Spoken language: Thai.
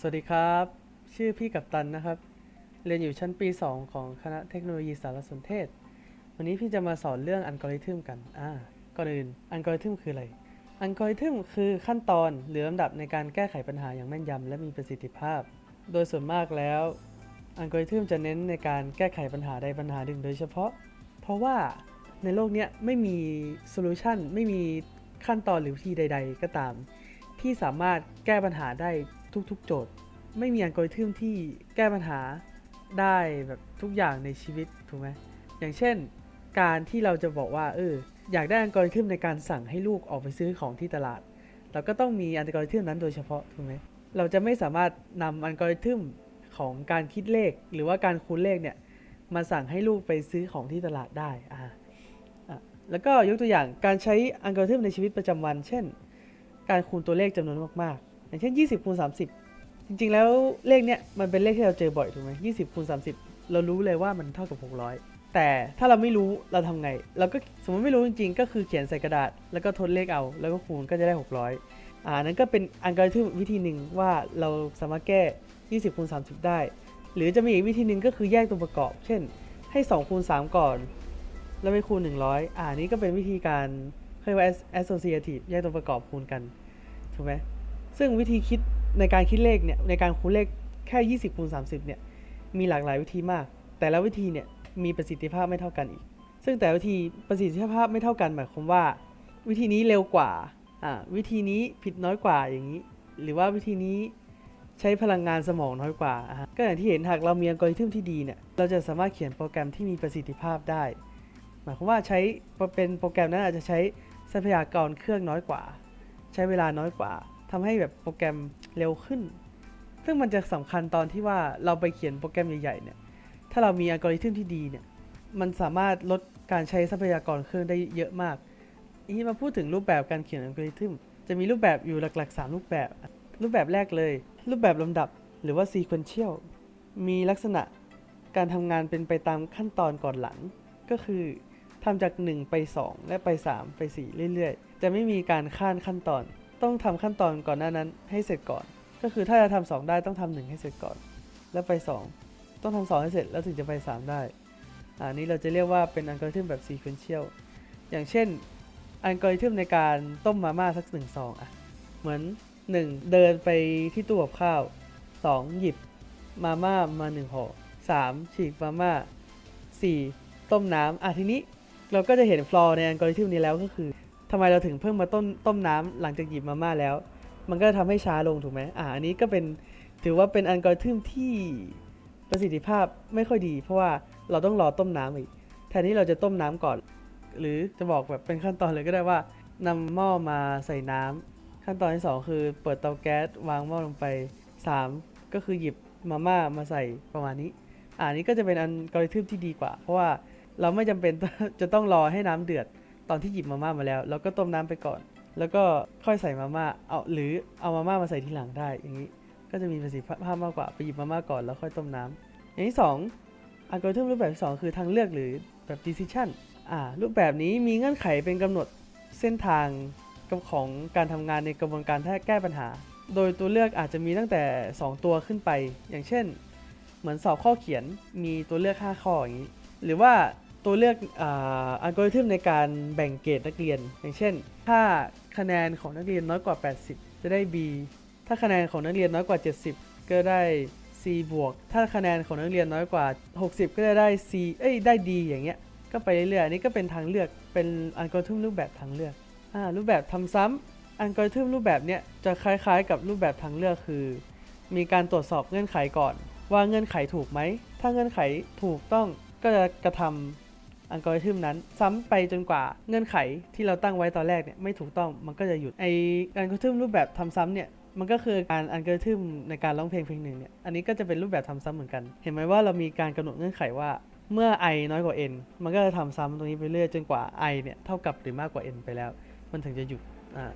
สวัสดีครับ ชื่อพี่กัปตันนะครับ เรียนอยู่ชั้นปี 2 ของคณะเทคโนโลยีสารสนเทศ วันนี้พี่จะมาสอนเรื่องอัลกอริทึมกัน อ่า ก่อนอื่นอัลกอริทึมคืออะไร อัลกอริทึมคือขั้นตอนหรือลำดับในการแก้ไขปัญหาอย่างแม่นยำและมีประสิทธิภาพ โดยส่วนมากแล้วอัลกอริทึมจะเน้นในการแก้ไขปัญหาใดปัญหาหนึ่งโดยเฉพาะ เพราะว่าในโลกนี้ไม่มีโซลูชันไม่มีขั้นตอนหรือวิธีใด ๆ ก็ตาม ที่สามารถแก้ปัญหาได้ ทุกๆ โจทย์ ไม่มีอัลกอริทึมที่แก้ปัญหาได้แบบทุกอย่างในชีวิตถูกไหมอย่างเช่น การที่เราจะบอกว่าเอออยากได้อัลกอริทึมในการสั่งให้ลูกออกไปซื้อของที่ตลาด เราก็ต้องมีอัลกอริทึมนั้นโดยเฉพาะถูกไหมเราจะไม่สามารถนำอัลกอริทึมของการคิดเลข หรือว่าการคูณเลขเนี่ยมาสั่งให้ลูกไปซื้อของที่ตลาดได้อ่าอะแล้วก็ยกตัวอย่างการใช้อัลกอริทึมในชีวิตประจำวัน เช่น การคูณตัวเลขจำนวนมากๆ อย่างเช่น 20คูณ30 จริงๆ แล้วเลขเนี้ยมันเป็นเลขที่เราเจอบ่อยถูกไหม20คูณ30เรารู้เลยว่ามันเท่ากับ 600 แต่ถ้าเราไม่รู้เราทำไง เราก็สมมติไม่รู้จริงๆ ก็คือเขียนใส่กระดาษ แล้วก็ทดเลขเอา แล้วก็คูณก็จะได้ 600อ่านั้นก็เป็นอัลกอริทึวิธีหนึ่งว่าเราสามารถแก้ 20คูณ30 ได้ หรือจะมีอีกวิธีหนึ่งก็คือแยกตัวประกอบ เช่น ให้2คูณ3ก่อน แล้วไปคูณ 100 อ่านี้ก็เป็นวิธีการเรียกว่า associative แยกตัวประกอบคูณกันถูกไหม ซึ่งวิธีคิดในการคิดเลขเนี่ยในการคูณเลขแค่ 20คูณ30เนี่ยมีหลากหลายวิธีมาก แต่ละวิธีเนี่ยมีประสิทธิภาพไม่เท่ากันอีก ซึ่งแต่ละวิธีประสิทธิภาพไม่เท่ากันหมายความว่า วิธีนี้เร็วกว่าอ่าวิธีนี้ผิดน้อยกว่าอย่างนี้ หรือว่าวิธีนี้ใช้พลังงานสมองน้อยกว่า ก็อย่างที่เห็นหากเรามีอัลกอริทึมที่ดีเนี่ย เราจะสามารถเขียนโปรแกรมที่มีประสิทธิภาพได้ หมายความว่าใช้เป็นโปรแกรมนั้นอาจจะใช้ทรัพยากรเครื่องน้อยกว่า ใช้เวลาน้อยกว่า ทำให้แบบโปรแกรมเร็วขึ้น ซึ่งมันจะสำคัญตอนที่ว่าเราไปเขียนโปรแกรมใหญ่ๆเนี่ย ถ้าเรามีอัลกอริทึมที่ดีเนี่ย มันสามารถลดการใช้ทรัพยากรเครื่องได้เยอะมากทีนี้มาพูดถึงรูปแบบการเขียนอัลกอริทึม จะมีรูปแบบอยู่หลักๆ 3 รูปแบบ รูปแบบแรกเลย รูปแบบลำดับหรือว่า sequential มีลักษณะการทำงานเป็นไปตามขั้นตอนก่อนหลัง ก็คือทำจาก 1 ไป 2 และไป 3 ไป 4 เรื่อยๆ จะไม่มีการข้านขั้นตอน ต้องทำขั้นตอนก่อนหน้านั้นให้เสร็จก่อน ก็คือถ้าจะทำสองได้ต้องทำหนึ่งให้เสร็จก่อน แล้วไป 2 ต้องทำสองให้เสร็จแล้วถึงจะไป 3 ได้อันนี้เราจะเรียกว่าเป็นอัลกอริทึมแบบ sequential อย่างเช่นอัลกอริทึมในการต้มมาม่าสักหนึ่งซองอะเหมือน 1. เดินไปที่ตู้กับข้าว 2. หยิบมาม่ามา1ห่อ 3. ฉีกมาม่า 4. ต้มน้ำอะทีนี้เราก็จะเห็นฟลอร์ในอัลกอริทึมนี้แล้วก็คือ ไมเราถึงเพิ่งมาต้มต้มน้ำหลังจากหยิบมาม่าแล้ว มันก็ทำให้ช้าลงถูกไหมอะอันนี้ก็เป็นถือว่าเป็นอัลกอริทึมที่ประสิทธิภาพไม่ค่อยดี เพราะว่าเราต้องรอต้มน้ำอีกแทนที่เราจะต้มน้ำก่อน หรือจะบอกแบบเป็นขั้นตอนเลยก็ได้ว่านำหม้อมาใส่น้ำขั้นตอนที่ 2 คือ เปิดเตาแก๊สวางหม้อลงไป 3 ก็คือหยิบมาม่ามาใส่ประมาณนี้อ่านี้ก็จะเป็นอัลกริทึมที่ดีกว่า เพราะว่าเราไม่จำเป็นจะต้องรอให้น้ำเดือด ตอนที่หยิบมาม่ามาแล้วแล้วก็ต้มน้ำไปก่อน แล้วก็ค่อยใส่มาม่าเอาหรือเอามาม่ามาใส่ทีหลังได้อย่างนี้ก็จะมีประสิทธิภาพมากกว่าไปหยิบมาม่าก่อนแล้วค่อยต้มน้ำอย่างที่สองอัลกอริทึมรูปแบบที่สองคือทางเลือกหรือแบบ decision อ่ารูปแบบนี้มีเงื่อนไขเป็นกำหนดเส้นทางของการทำงานในกระบวนการแก้ปัญหา โดยตัวเลือกอาจจะมีตั้งแต่ 2 ตัวขึ้นไป อย่างเช่น เหมือนสอบข้อเขียนมีตัวเลือก 5 ข้ออย่างนี้ หรือว่า ตัวเลือกอัลกอริทึมในการแบ่งเกรดนักเรียน อย่างเช่น ถ้าคะแนนของนักเรียนน้อยกว่า 80 จะได้ B ถ้าคะแนนของนักเรียนน้อยกว่า 70 ก็ได้ C บวก ถ้าคะแนนของนักเรียนน้อยกว่า 60 ก็จะได้ C เอ้ย ได้ D อย่างเงี้ย ก็ไปเรื่อยๆ อันนี้ก็เป็นทางเลือก เป็นอัลกอริทึมรูปแบบทางเลือก อ่า รูปแบบทำซ้ำอัลกอริทึมรูปแบบเนี้ยจะคล้ายๆ กับรูปแบบทางเลือกคือ มีการตรวจสอบเงื่อนไขก่อน ว่าเงื่อนไขถูกไหม ถ้าเงื่อนไขถูกต้องก็จะกระทำ อัลกอริทึมนั้น ซ้ำไปจนกว่าเงื่อนไขที่เราตั้งไว้ตอนแรกเนี่ยไม่ถูกต้องมันก็จะหยุดไออัลกอริทึมรูปแบบทำซ้ำเนี่ยมันก็คือการอัลกอริทึมในการร้องเพลงเพลงหนึ่งเนี่ยอันนี้ก็จะเป็นรูปแบบทำซ้ำเหมือนกัน เห็นไหมว่าเรามีการกำหนดเงื่อนไขว่าเมื่อ i น้อยกว่า n มันก็จะทำซ้ำตรงนี้ไปเรื่อยจนกว่า i เนี่ยเท่ากับหรือมากกว่า n ไปแล้ว มันถึงจะหยุดอ่า